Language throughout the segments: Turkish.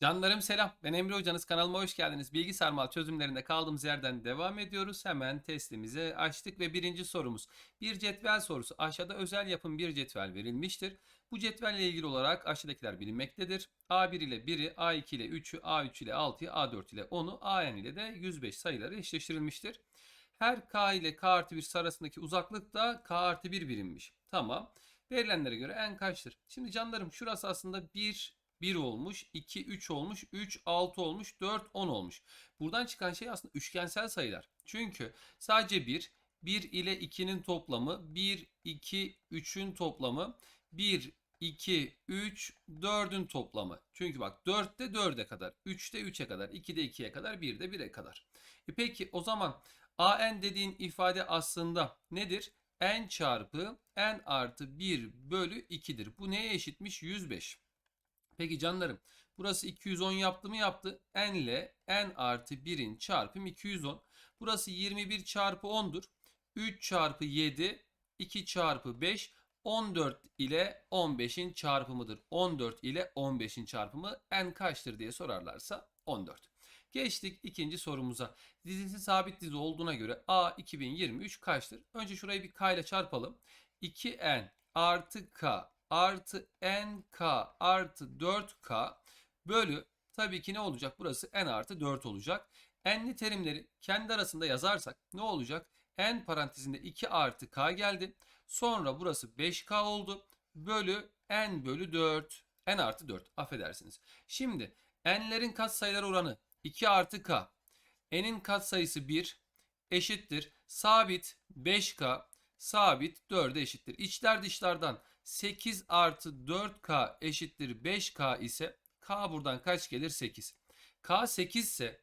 Canlarım selam. Ben Emre Hocanız. Kanalıma hoş geldiniz. Bilgi sarmal çözümlerinde kaldığımız yerden devam ediyoruz. Hemen testimizi açtık ve birinci sorumuz. Bir cetvel sorusu. Aşağıda özel yapım bir cetvel verilmiştir. Bu cetvelle ilgili olarak aşağıdakiler bilinmektedir. A1 ile 1'i, A2 ile 3'ü, A3 ile 6'yı, A4 ile 10'u, AN ile de 105 sayıları eşleştirilmiştir. Her K ile K artı 1 arasındaki uzaklık da K artı 1 birimmiş. Tamam. Verilenlere göre n kaçtır? Şimdi canlarım şurası aslında 1, 1 olmuş, 2, 3 olmuş, 3, 6 olmuş, 4, 10 olmuş. Buradan çıkan şey aslında üçgensel sayılar. Çünkü sadece 1, 1 ile 2'nin toplamı, 1, 2, 3'ün toplamı, 1, 2, 3, 4'ün toplamı. Çünkü bak 4 de 4'e kadar, 3 de 3'e kadar, 2 de 2'ye kadar, 1 de 1'e kadar. E peki o zaman AN dediğin ifade aslında nedir? N çarpı N artı 1 bölü 2'dir. Bu neye eşitmiş? 105. Peki canlarım burası 210 yaptı mı yaptı. N ile N artı 1'in çarpım 210. Burası 21 çarpı 10'dur. 3 çarpı 7 2 çarpı 5 14 ile 15'in çarpımıdır. 14 ile 15'in çarpımı n kaçtır diye sorarlarsa 14. Geçtik ikinci sorumuza. Dizisi sabit dizi olduğuna göre A 2023 kaçtır? Önce şurayı bir K ile çarpalım. 2n artı K artı nk artı 4k bölü tabii ki ne olacak? Burası n artı 4 olacak. N'li terimleri kendi arasında yazarsak ne olacak? n parantezinde 2 artı k geldi. Sonra burası 5k oldu. Bölü n bölü 4. n artı 4 affedersiniz. Şimdi n'lerin katsayılar oranı 2 artı k. n'in katsayısı 1 eşittir. Sabit 5k sabit 4'e eşittir. İçler dışlardan 8 artı 4k eşittir 5k ise k buradan kaç gelir? 8. k 8 ise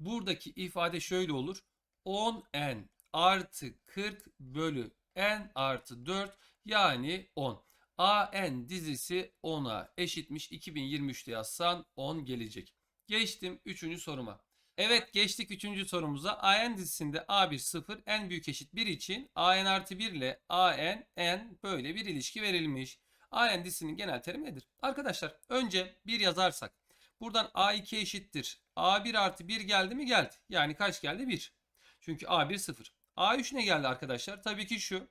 buradaki ifade şöyle olur. 10n artı 40 bölü n artı 4 yani 10. AN dizisi 10'a eşitmiş. 2023'te yazsan 10 gelecek. Geçtim 3. soruma. Evet geçtik 3. sorumuza. AN dizisinde A1 0 n büyük eşit 1 için AN artı 1 ile AN n böyle bir ilişki verilmiş. AN dizisinin genel terimi nedir? Arkadaşlar önce 1 yazarsak buradan A2 eşittir. A1 artı 1 geldi mi geldi. Yani kaç geldi? 1. Çünkü A1 0. A3 ne geldi arkadaşlar? Tabii ki şu.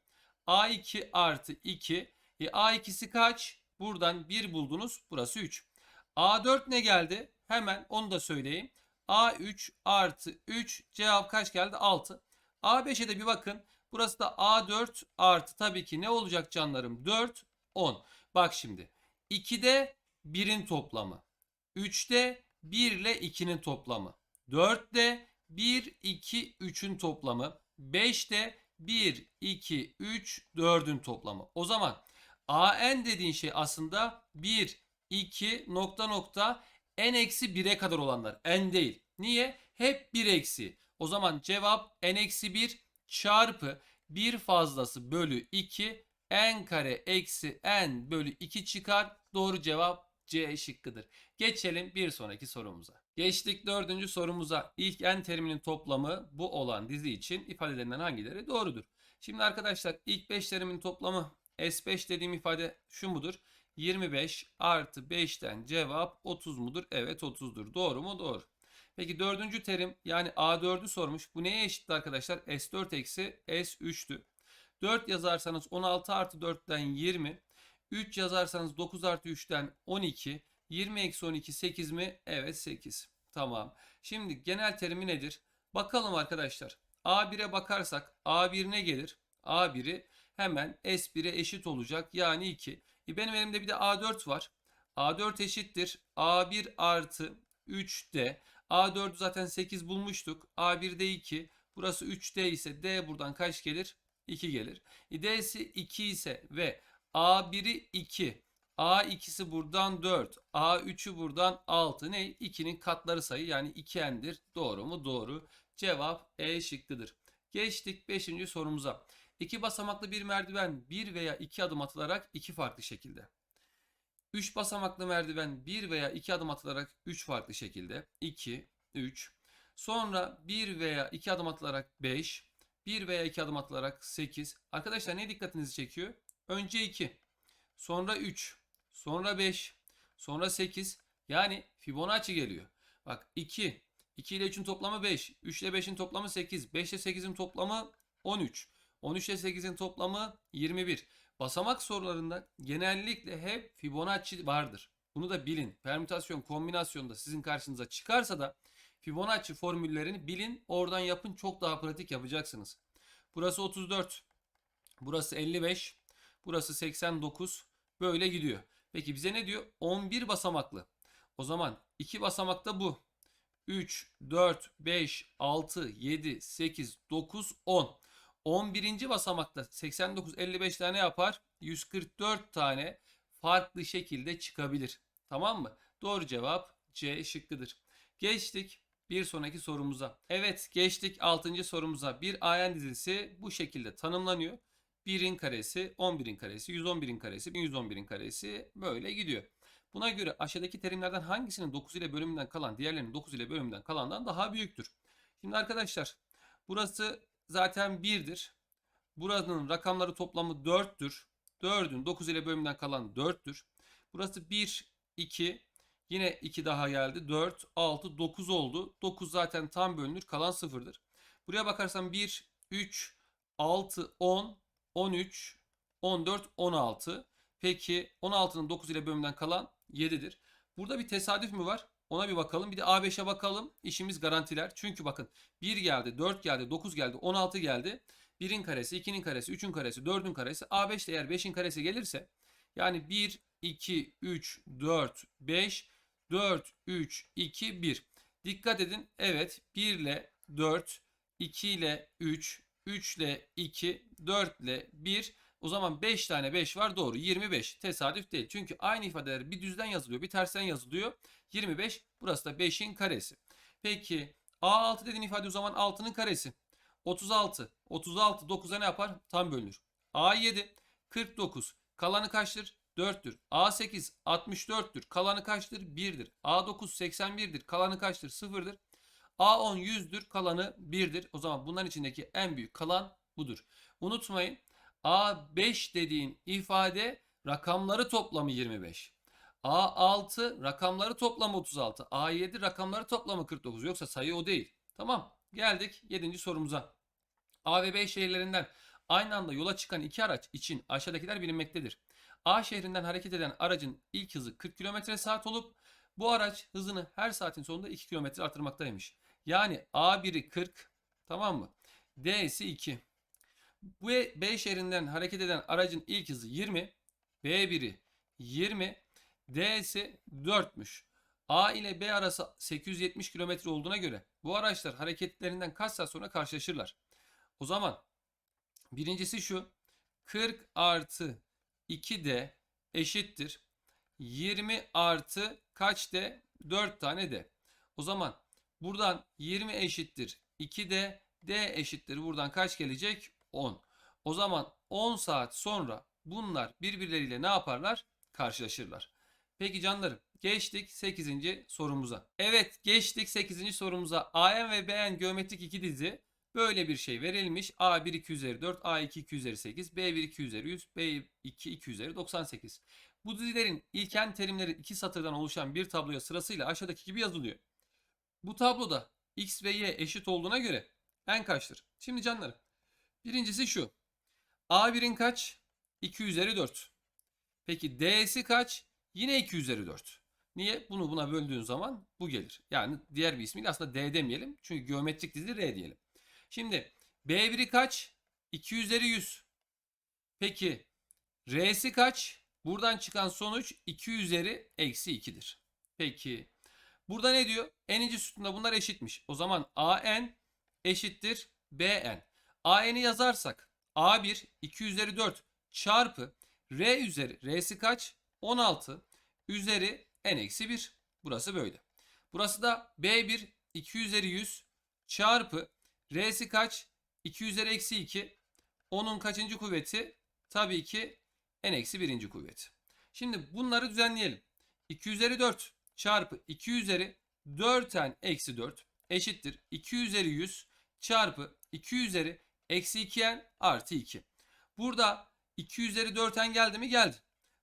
A2 artı 2. E, A2'si kaç? Buradan 1 buldunuz. Burası 3. A4 ne geldi? Hemen onu da söyleyeyim. A3 artı 3 cevap kaç geldi? 6. A5'e de bir bakın. Burası da A4 artı tabii ki ne olacak canlarım? 4, 10. Bak şimdi. 2'de 1'in toplamı. 3'te 1 ile 2'nin toplamı. 4'te 1, 2, 3'ün toplamı. 5'te 1, 2, 3, 4'ün toplamı. O zaman AN dediğin şey aslında 1, 2, nokta nokta n eksi 1'e kadar olanlar. n değil. Niye? Hep 1 eksi. O zaman cevap n eksi 1 çarpı 1 fazlası bölü 2 n kare eksi n bölü 2 çıkar. Doğru cevap C şıkkıdır. Geçelim bir sonraki sorumuza. Geçtik dördüncü sorumuza. İlk n teriminin toplamı bu olan dizi için ifadelerinden hangileri doğrudur? Şimdi arkadaşlar ilk 5 terimin toplamı S5 dediğim ifade şu mudur? 25 artı 5'ten cevap 30 mudur? Evet 30'dur. Doğru mu? Doğru. Peki dördüncü terim yani A4'ü sormuş. Bu neye eşitti arkadaşlar? S4 eksi S3'tü. 4 yazarsanız 16 artı 4'ten 20. 3 yazarsanız 9 artı 3'ten 12. 20 eksi 12 8 mi? Evet 8. Tamam. Şimdi genel terimi nedir? Bakalım arkadaşlar. A1'e bakarsak A1 ne gelir? A1'i hemen S1'e eşit olacak. Yani 2. E benim elimde bir de A4 var. A4 eşittir. A1 artı 3D. A4'ü zaten 8 bulmuştuk. A1'de 2. Burası 3D ise D buradan kaç gelir? 2 gelir. E D'si 2 ise ve A1'i 2. A2'si buradan 4. A3'ü buradan 6. Ne? 2'nin katları sayı yani 2n'dir. Doğru mu? Doğru. Cevap E şıkkıdır. Geçtik 5. sorumuza. İki basamaklı bir merdiven bir veya iki adım atılarak iki farklı şekilde. Üç basamaklı merdiven bir veya iki adım atılarak üç farklı şekilde. 2, 3. Sonra bir veya iki adım atılarak 5. Bir veya iki adım atılarak 8. Arkadaşlar ne dikkatinizi çekiyor? Önce 2. Sonra 3. Sonra 5. Sonra 8. Yani Fibonacci geliyor. Bak 2. 2 ile 3'ün toplamı 5. 3 ile 5'in toplamı 8. 5 ile 8'in toplamı 13. 13 ile 8'in toplamı 21. Basamak sorularında genellikle hep Fibonacci vardır. Bunu da bilin. Permütasyon, kombinasyonda sizin karşınıza çıkarsa da Fibonacci formüllerini bilin. Oradan yapın. Çok daha pratik yapacaksınız. Burası 34. Burası 55. Burası 89. Böyle gidiyor. Peki bize ne diyor? 11 basamaklı. O zaman 2 basamakta bu. 3, 4, 5, 6, 7, 8, 9, 10. 11. basamakta 89, 55 tane yapar. 144 tane farklı şekilde çıkabilir. Tamam mı? Doğru cevap C şıkkıdır. Geçtik bir sonraki sorumuza. Evet geçtik 6. sorumuza. Bir AN dizisi bu şekilde tanımlanıyor. 1'in karesi, 11'in karesi, 111'in karesi, 1111'in karesi böyle gidiyor. Buna göre aşağıdaki terimlerden hangisinin 9 ile bölümünden kalan diğerlerinin 9 ile bölümünden kalandan daha büyüktür? Şimdi arkadaşlar burası zaten 1'dir. Buranın rakamları toplamı 4'tür. 4'ün 9 ile bölümünden kalan 4'tür. Burası 1, 2, yine 2 daha geldi. 4, 6, 9 oldu. 9 zaten tam bölünür. Kalan 0'dır. Buraya bakarsam 1, 3, 6, 10, 13, 14, 16. Peki 16'nın 9 ile bölümünden kalan 7'dir. Burada bir tesadüf mü var? Ona bir bakalım. Bir de A5'e bakalım. İşimiz garantiler. Çünkü bakın 1 geldi, 4 geldi, 9 geldi, 16 geldi. 1'in karesi, 2'nin karesi, 3'ün karesi, 4'ün karesi. A5 de eğer 5'in karesi gelirse yani 1, 2, 3, 4, 5, 4, 3, 2, 1. Dikkat edin. Evet 1 ile 4, 2 ile 3, 3 ile 2, 4 ile 1. O zaman 5 tane 5 var doğru 25. Tesadüf değil. Çünkü aynı ifadeler bir düzden yazılıyor bir tersten yazılıyor. 25 burası da 5'in karesi. Peki A6 dediğin ifade o zaman 6'nın karesi. 36. 36 9'a ne yapar? Tam bölünür. A7 49. Kalanı kaçtır? 4'tür. A8 64'tür. Kalanı kaçtır? 1'dir. A9 81'dir. Kalanı kaçtır? 0'dır. A10 100'dür. Kalanı 1'dir. O zaman bunların içindeki en büyük kalan budur. Unutmayın. A5 dediğin ifade rakamları toplamı 25. A6 rakamları toplamı 36. A7 rakamları toplamı 49. Yoksa sayı o değil. Tamam. Geldik 7. sorumuza. A ve B şehirlerinden aynı anda yola çıkan iki araç için aşağıdakiler bilinmektedir. A şehrinden hareket eden aracın ilk hızı 40 km saat olup bu araç hızını her saatin sonunda 2 km artırmaktaymış. Yani A1'i 40 tamam mı? D'si 2. Bu B şehrinden hareket eden aracın ilk hızı 20. B1'i 20. D'si 4'müş. A ile B arası 870 km olduğuna göre bu araçlar hareketlerinden kaç saat sonra karşılaşırlar? O zaman birincisi şu 40 artı 2D eşittir 20 artı kaç D? 4 tane D. O zaman buradan 20 eşittir 2D D eşittir buradan kaç gelecek? 10. O zaman 10 saat sonra bunlar birbirleriyle ne yaparlar? Karşılaşırlar. Peki canlarım geçtik 8. sorumuza. Evet geçtik 8. sorumuza. AN ve BN geometrik iki dizi böyle bir şey verilmiş. A1 2 üzeri 4, A2 2 üzeri 8, B1 2 üzeri 100, B2 2 üzeri 98. Bu dizilerin ilken terimleri iki satırdan oluşan bir tabloya sırasıyla aşağıdaki gibi yazılıyor. Bu tabloda x ve y eşit olduğuna göre n kaçtır? Şimdi canlarım birincisi şu. A1'in kaç? 2 üzeri 4. Peki D'si kaç? Yine 2 üzeri 4. Niye? Bunu buna böldüğün zaman bu gelir. Yani diğer bir ismiyle aslında D demeyelim. Çünkü geometrik dizi R diyelim. Şimdi B1'i kaç? 2 üzeri 100. Peki R'si kaç? Buradan çıkan sonuç 2 üzeri eksi 2'dir. Peki burada ne diyor? N'inci sütunda bunlar eşitmiş. O zaman AN eşittir BN. AN'i yazarsak A1 2 üzeri 4 çarpı R üzeri R'si kaç? 16 üzeri N eksi 1. Burası böyle. Burası da B1 2 üzeri 100 çarpı R'si kaç? 2 üzeri eksi 2. Onun kaçıncı kuvveti? Tabii ki N eksi birinci kuvveti. Şimdi bunları düzenleyelim. 2 üzeri 4 çarpı 2 üzeri 4N eksi 4 eşittir. 2 üzeri 100 çarpı 2 üzeri eksi 2N artı 2. Burada 2 üzeri 4N geldi mi? Geldi.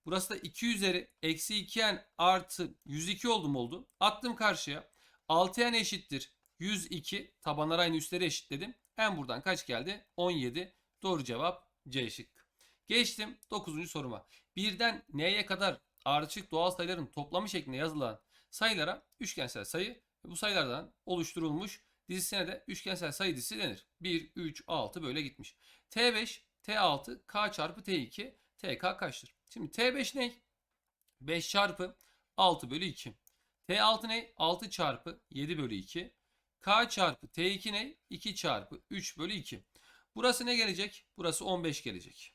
Burası da 2 üzeri eksi 2n artı 102 oldu mu oldu? Attım karşıya. 6n eşittir 102. Tabanlar aynı üstleri eşitledim. n buradan kaç geldi? 17. Doğru cevap C şıkkı. Geçtim 9. soruma. Birden n'ye kadar ardışık doğal sayıların toplamı şeklinde yazılan sayılara üçgensel sayı bu sayılardan oluşturulmuş dizisine de üçgensel sayı dizisi denir. 1, 3, 6 böyle gitmiş. T5, T6, K çarpı T2, TK kaçtır? Şimdi T5 ne? 5 çarpı 6 bölü 2. T6 ne? 6 çarpı 7 bölü 2. K çarpı T2 ne? 2 çarpı 3 bölü 2. Burası ne gelecek? Burası 15 gelecek.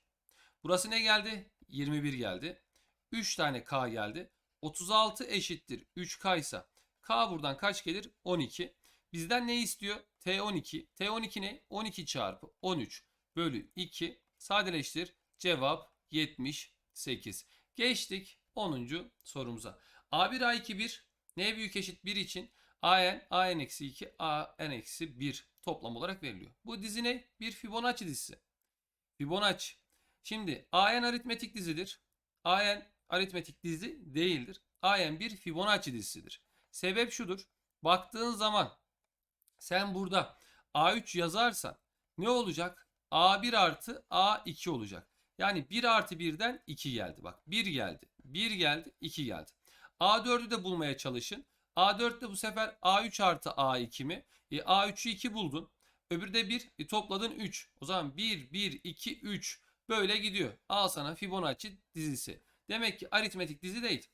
Burası ne geldi? 21 geldi. 3 tane K geldi. 36 eşittir 3K ise K buradan kaç gelir? 12. Bizden ne istiyor? T12. T12 ne? 12 çarpı 13 bölü 2. Sadeleştir. Cevap 78. Geçtik 10. sorumuza. A1 A2 1 n büyük eşit 1 için AN, AN eksi 2, AN eksi 1 toplam olarak veriliyor. Bu dizi ne? Bir Fibonacci dizisi. Fibonacci. Şimdi AN aritmetik dizidir. AN aritmetik dizi değildir. AN bir Fibonacci dizisidir. Sebep şudur. Baktığın zaman sen burada A3 yazarsan ne olacak? A1 artı A2 olacak. Yani 1 artı 1'den 2 geldi. Bak 1 geldi. 1 geldi. 2 geldi. A4'ü de bulmaya çalışın. A4'te bu sefer A3 artı A2 mi? E, A3'ü 2 buldun. Öbürü de 1. E, topladın 3. O zaman 1, 1, 2, 3. Böyle gidiyor. Al sana Fibonacci dizisi. Demek ki aritmetik dizi değil.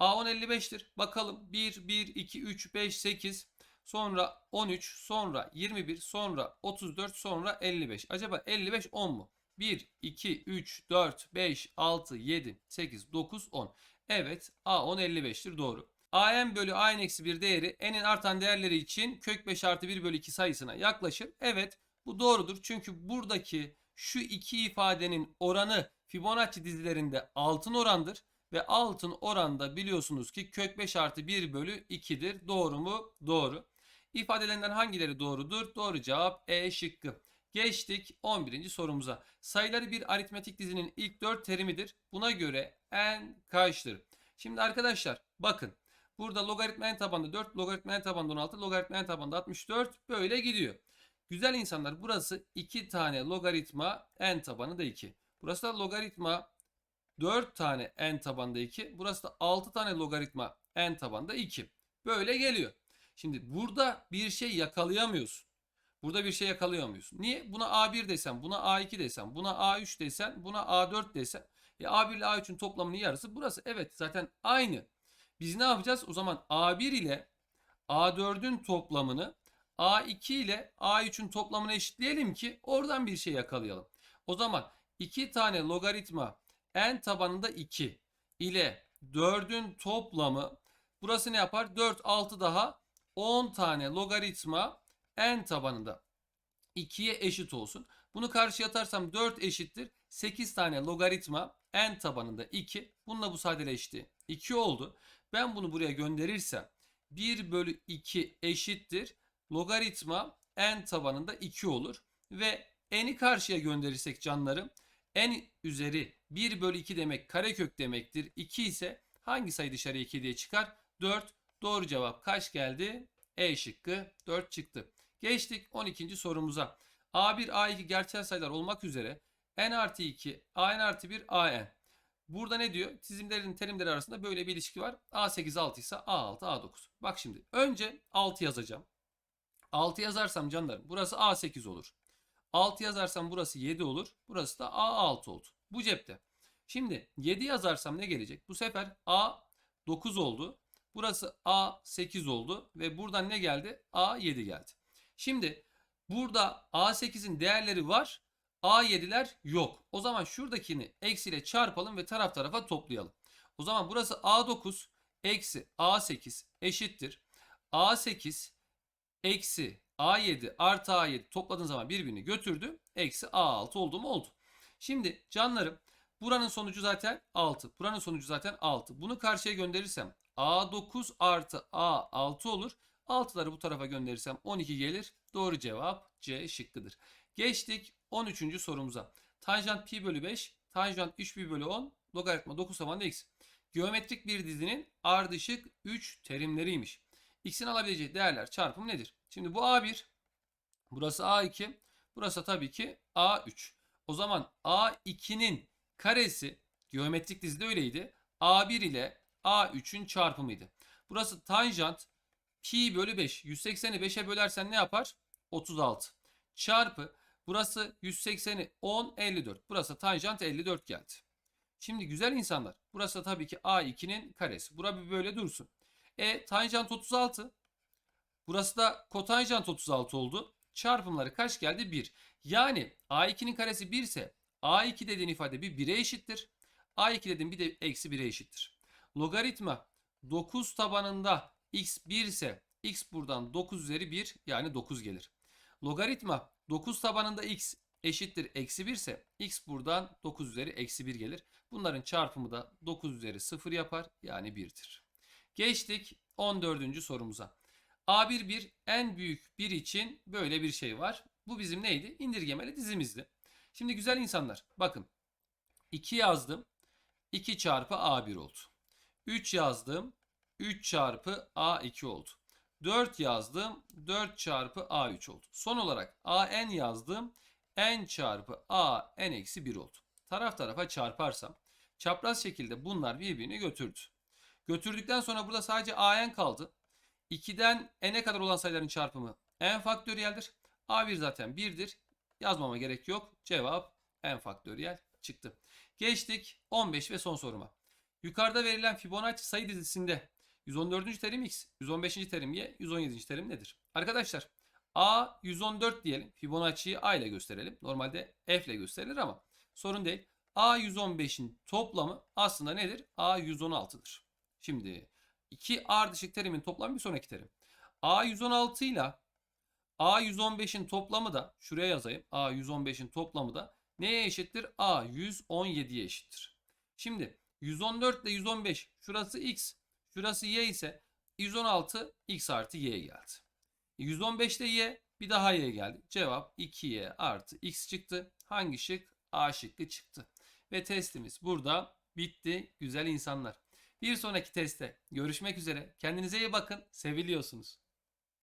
A10 55'tir. Bakalım 1, 1, 2, 3, 5, 8. Sonra 13, sonra 21, sonra 34, sonra 55. Acaba 55 10 mu? 1, 2, 3, 4, 5, 6, 7, 8, 9, 10. Evet A10 55'tir doğru. AN bölü AN eksi 1 değeri n'in artan değerleri için kök 5 artı 1 bölü 2 sayısına yaklaşır. Evet bu doğrudur. Çünkü buradaki şu iki ifadenin oranı Fibonacci dizilerinde altın orandır. Ve altın oranda biliyorsunuz ki kök 5 artı 1 bölü 2'dir. Doğru mu? Doğru. İfadelerinden hangileri doğrudur? Doğru cevap E şıkkı. Geçtik 11. sorumuza. Sayıları bir aritmetik dizinin ilk 4 terimidir. Buna göre n kaçtır? Şimdi arkadaşlar bakın. Burada logaritma n tabanında 4, logaritma n tabanında 16, logaritma n tabanında 64 böyle gidiyor. Güzel insanlar burası 2 tane logaritma n tabanı da 2. Burası da logaritma 4 tane n tabanda 2. Burası da 6 tane logaritma n tabanda 2. Böyle geliyor. Şimdi burada bir şey yakalayamıyorsun. Burada bir şey yakalayamıyorsun. Niye? Buna A1 desem, buna A2 desem, buna A3 desen, buna A4 desem. E A1 ile A3'ün toplamının yarısı burası. Evet zaten aynı. Biz ne yapacağız? O zaman A1 ile A4'ün toplamını A2 ile A3'ün toplamını eşitleyelim ki oradan bir şey yakalayalım. O zaman 2 tane logaritma n tabanında 2 ile 4'ün toplamı burası ne yapar? 4 6 daha 10 tane logaritma n tabanında 2'ye eşit olsun. Bunu karşıya atarsam 4 eşittir. 8 tane logaritma n tabanında 2. Bununla bu sadeleşti. 2 oldu. Ben bunu buraya gönderirsem 1 bölü 2 eşittir. Logaritma n tabanında 2 olur. Ve n'i karşıya gönderirsek canlarım n üzeri 1 bölü 2 demek karekök demektir. 2 ise hangi sayı dışarıya 2 diye çıkar? 4. Doğru cevap kaç geldi? E şıkkı 4 çıktı. Geçtik 12. sorumuza. A1, A2 gerçel sayılar olmak üzere n artı 2, an artı 1, an. Burada ne diyor? Çizimlerin terimleri arasında böyle bir ilişki var. A8 6 ise A6 A9. Bak şimdi önce 6 yazacağım. 6 yazarsam canlarım burası A8 olur. 6 yazarsam burası 7 olur. Burası da A6 oldu. Bu cepte. Şimdi 7 yazarsam ne gelecek? Bu sefer A9 oldu. Burası A8 oldu ve buradan ne geldi? A7 geldi. Şimdi burada A8'in değerleri var. A7'ler yok. O zaman şuradakini eksiyle çarpalım ve taraf tarafa toplayalım. O zaman burası A9 eksi A8 eşittir. A8 eksi A7 artı A7 topladığın zaman birbirini götürdü. Eksi A6 oldu mu oldu. Şimdi canlarım buranın sonucu zaten 6. Buranın sonucu zaten 6. Bunu karşıya gönderirsem A9 artı A6 olur. 6'ları bu tarafa gönderirsem 12 gelir. Doğru cevap C şıkkıdır. Geçtik 13. sorumuza. Tanjant pi bölü 5 Tanjant 3 pi bölü 10. Logaritma 9 tabanında x. Geometrik bir dizinin ardışık 3 terimleriymiş. X'in alabileceği değerler çarpımı nedir? Şimdi bu A1. Burası A2. Burası tabii ki A3. O zaman A2'nin karesi geometrik dizide öyleydi. A1 ile A3'ün çarpımıydı. Burası tanjant pi bölü 5. 180'i 5'e bölersen ne yapar? 36. Çarpı burası 180'i 10 54. Burası tanjant 54 geldi. Şimdi güzel insanlar. Burası tabii ki A2'nin karesi. Bura bir böyle dursun. E tanjant 36. Burası da kotanjant 36 oldu. Çarpımları kaç geldi? 1. Yani A2'nin karesi 1 ise A2 dediğin ifade bir 1'e eşittir. A2 dediğin bir de eksi 1'e eşittir. Logaritma 9 tabanında x 1 ise x buradan 9 üzeri 1 yani 9 gelir. Logaritma 9 tabanında x eşittir eksi 1 ise x buradan 9 üzeri eksi 1 gelir. Bunların çarpımı da 9 üzeri 0 yapar yani 1'dir. Geçtik 14. sorumuza. A1 bir en büyük bir için böyle bir şey var. Bu bizim neydi? İndirgemeli dizimizdi. Şimdi güzel insanlar bakın 2 yazdım 2 çarpı A1 oldu. 3 yazdım 3 çarpı A2 oldu. 4 yazdım 4 çarpı A3 oldu. Son olarak AN yazdım n çarpı a n eksi 1 oldu. Taraf tarafa çarparsam çapraz şekilde bunlar birbirini götürdü. Götürdükten sonra burada sadece an kaldı. 2'den n'e kadar olan sayıların çarpımı n faktöriyeldir. a1 zaten 1'dir. Yazmama gerek yok. Cevap n faktöriyel çıktı. Geçtik 15 ve son soruma. Yukarıda verilen Fibonacci sayı dizisinde 114. terim x, 115. terim y, 117. terim nedir? Arkadaşlar A 114 diyelim. Fibonacci'yi A ile gösterelim. Normalde F ile gösterilir ama sorun değil. A 115'in toplamı aslında nedir? A 116'dır. Şimdi iki ardışık terimin toplamı bir sonraki terim. A 116 ile A 115'in toplamı da şuraya yazayım. A 115'in toplamı da neye eşittir? A 117'ye eşittir. Şimdi 114 ile 115 şurası x, şurası y ise 116 x artı y geldi. 115'te y bir daha y geldi. Cevap 2y artı x çıktı. Hangi şık? A şıkkı çıktı. Ve testimiz burada bitti güzel insanlar. Bir sonraki testte görüşmek üzere. Kendinize iyi bakın. Seviliyorsunuz.